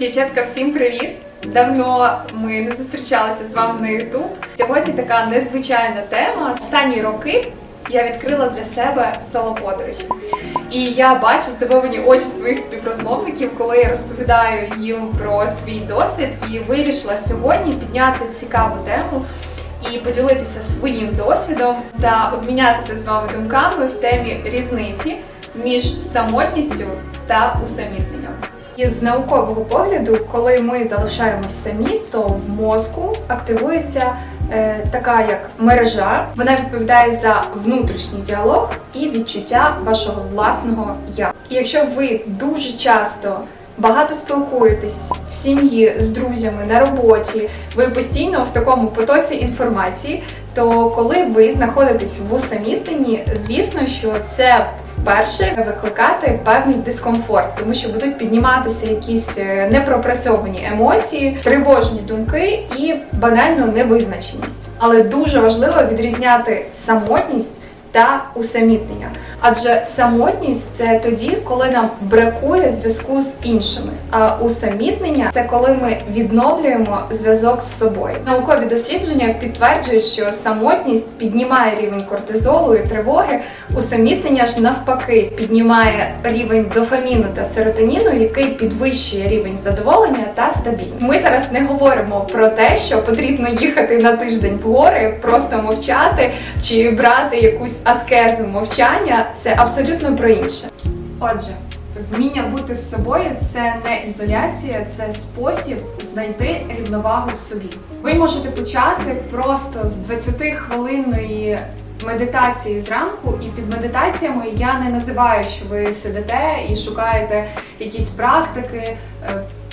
Дівчатка, всім привіт! Давно ми не зустрічалися з вами на YouTube. Сьогодні така незвичайна тема. Останні роки я відкрила для себе соло-подорожі. І я бачу здивовані очі своїх співрозмовників, коли я розповідаю їм про свій досвід, і вирішила сьогодні підняти цікаву тему і поділитися своїм досвідом та обмінятися з вами думками в темі різниці між самотністю та усамітненням. І з наукового погляду, коли ми залишаємось самі, то в мозку активується е, така як мережа. Вона відповідає за внутрішній діалог і відчуття вашого власного я. І якщо ви дуже часто багато спілкуєтесь в сім'ї з друзями на роботі, ви постійно в такому потоці інформації, то коли ви знаходитесь в усамітненні, звісно, що це вперше викликати певний дискомфорт, тому що будуть підніматися якісь е, непропрацьовані емоції, тривожні думки і банально невизначеність. Але дуже важливо відрізняти самотність. Та усамітнення, адже самотність це тоді, коли нам бракує зв'язку з іншими. А усамітнення це коли ми відновлюємо зв'язок з собою. Наукові дослідження підтверджують, що самотність піднімає рівень кортизолу і тривоги. Усамітнення ж навпаки піднімає рівень дофаміну та серотоніну, який підвищує рівень задоволення та стабільність. Ми зараз не говоримо про те, що потрібно їхати на тиждень в гори, просто мовчати чи брати якусь аскезу мовчання. Це абсолютно про інше. Отже. Вміння бути з собою це не ізоляція, це спосіб знайти рівновагу в собі. Ви можете почати просто з 20-хвилинної медитації зранку, і під медитаціями я не називаю, що ви сидите і шукаєте якісь практики.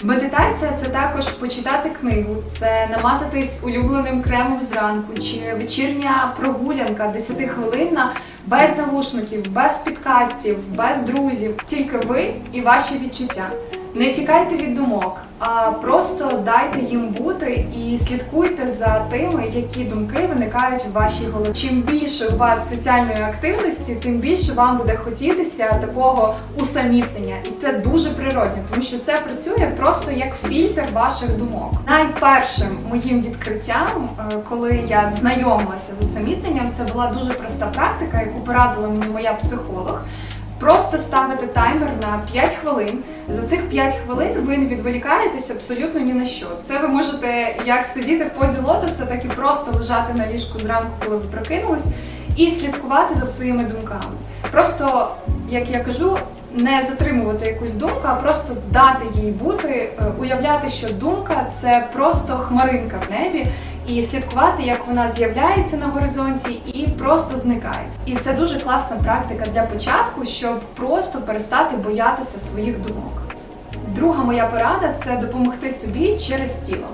Медитація це також почитати книгу, це намазатись улюбленим кремом зранку, чи вечірня прогулянка 10 хвилинна без навушників, без підкастів, без друзів. Тільки ви і ваші відчуття. Не тікайте від думок, а просто дайте їм бути і слідкуйте за тими, які думки виникають у вашій голові. Чим більше у вас соціальної активності, тим більше вам буде хотітися такого усамітнення, і це дуже природньо, тому що це працює просто як фільтр ваших думок. Найпершим моїм відкриттям, е, коли я знайомилася з усамітненням, це була дуже проста практика, яку порадила мені моя психолог. Просто ставити таймер на 5 хвилин. За цих 5 хвилин ви не відволікаєтесь абсолютно ні на що. Це ви можете як сидіти в позі лотоса, так і просто лежати на ліжку зранку, коли ви прокинулись, і слідкувати за своїми думками. Просто, як я кажу, не затримувати якусь думку, а просто дати їй бути, е, уявляти, що думка це просто хмаринка в небі, і слідкувати, як вона з'являється на горизонті і просто зникає. І це дуже класна практика для початку, щоб просто перестати боятися своїх думок. Друга моя порада це допомогти собі через тіло.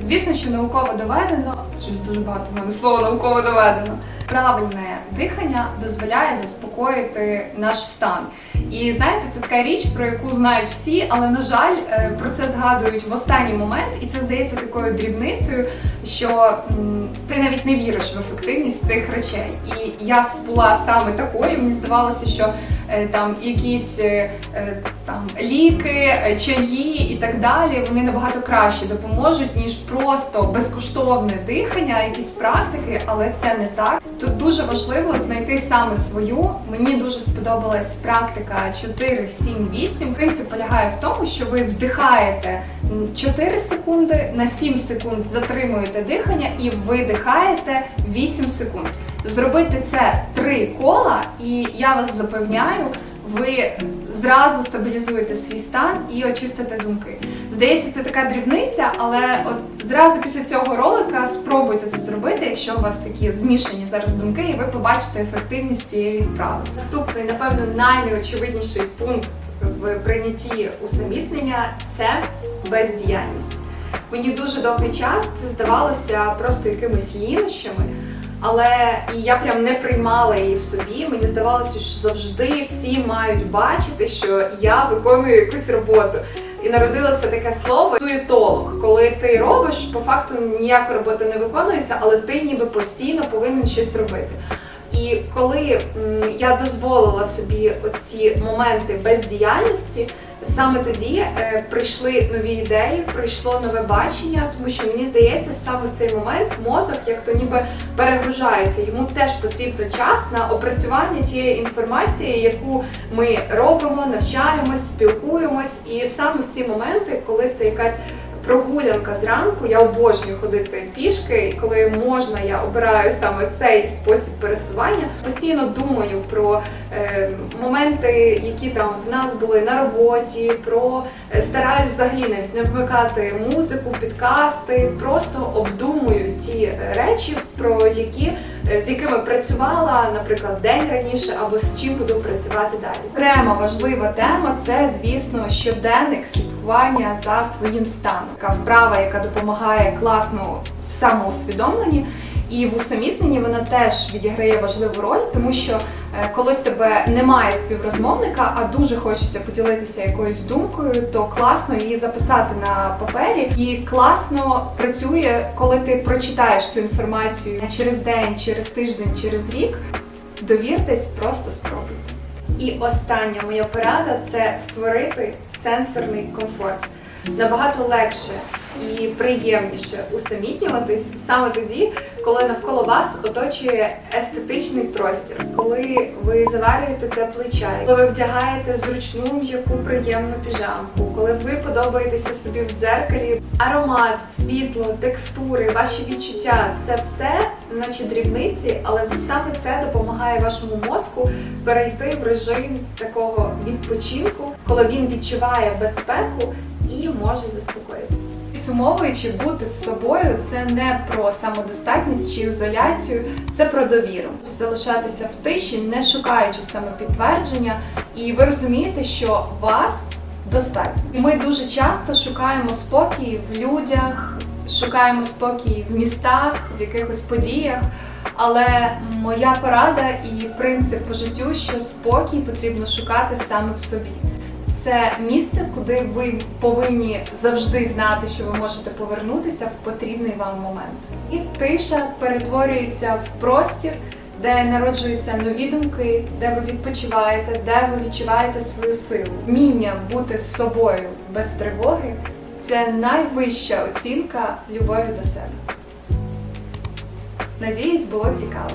Звісно, що науково доведено, щось дуже багато в мене слово науково доведено. Правильне дихання дозволяє заспокоїти наш стан. І знаєте, це така річ, про яку знають всі, але на жаль, е, про це згадують в останній момент, і це здається такою дрібницею, що ти навіть не віриш в ефективність цих речей. І я була саме такою. Мені здавалося, що е, там якісь е, там ліки, чаї і так далі, вони набагато краще допоможуть, ніж просто безкоштовне дихання, якісь практики, але це не так. Тут дуже важливо знайти саме свою. Мені дуже сподобалась практика 4, 7, 8. Принцип полягає в тому, що ви вдихаєте 4 секунди, на 7 секунд затримуєте дихання і видихаєте 8 секунд. Зробити це три кола, і я вас запевняю, ви зразу стабілізуєте свій стан і очистите думки. Здається, це така дрібниця, але от зразу після цього ролика спробуйте це зробити, якщо у вас такі змішані зараз думки, і ви побачите ефективність цієї вправи. Наступний, напевно, найнеочевидніший пункт в прийнятті усамітнення це бездіяльність. Мені дуже довгий час це здавалося просто якимись лінощами. Але і я прям не приймала її в собі. Мені здавалося, що завжди всі мають бачити, що я виконую якусь роботу. І народилося таке слово суєтолог, коли ти робиш, по факту ніякої робота не виконується, але ти ніби постійно повинен щось робити. І коли я дозволила собі оці моменти бездіяльності, Саме тоді е, прийшли нові ідеї, прийшло нове бачення, тому що мені здається, саме в цей момент мозок як то ніби перегружається. Йому теж потрібно час на опрацювання тієї інформації, яку ми робимо, навчаємось, спілкуємось. І саме в ці моменти, коли це якась прогулянка зранку, я обожнюю ходити пішки, і коли можна, я обираю саме цей спосіб пересування. Постійно думаю про е, моменти, які там в нас були на роботі, про е, стараюсь взагалі навіть не вмикати музику, підкасти, просто обдумую ті е, речі, про які з якими працювала, наприклад, день раніше, або з чим буду працювати далі. Окрема важлива тема це, звісно, щоденник слідкування за своїм станом. Така вправа, яка допомагає класно в самоусвідомленні. І в усамітненні вона теж відіграє важливу роль, тому що е, коли в тебе немає співрозмовника, а дуже хочеться поділитися якоюсь думкою, то класно її записати на папері і класно працює, коли ти прочитаєш цю інформацію через день, через тиждень, через рік. Довіртесь, просто спробуйте. І остання моя порада це створити сенсорний комфорт. Набагато легше і приємніше усамітнюватись саме тоді, коли навколо вас оточує естетичний простір, коли ви заварюєте теплий чай, коли ви вдягаєте зручну м'яку приємну піжамку, коли ви подобаєтеся собі в дзеркалі, аромат, світло, текстури, ваші відчуття це все, наче дрібниці, але саме це допомагає вашому мозку перейти в режим такого відпочинку, коли він відчуває безпеку і може заспокоїтися. Підсумовуючи, бути з собою це не про самодостатність чи ізоляцію, це про довіру. Залишатися в тиші, не шукаючи самопідтвердження, і ви розумієте, що вас достатньо. Ми дуже часто шукаємо спокій в людях, шукаємо спокій в містах, в якихось подіях. Але моя порада і принцип по життю, що спокій потрібно шукати саме в собі. Це місце, куди ви повинні завжди знати, що ви можете повернутися в потрібний вам момент. І тиша перетворюється в простір, де народжуються нові думки, де ви відпочиваєте, де ви відчуваєте свою силу. Вміння бути з собою без тривоги це найвища оцінка любові до себе. Надіюсь, було цікаво.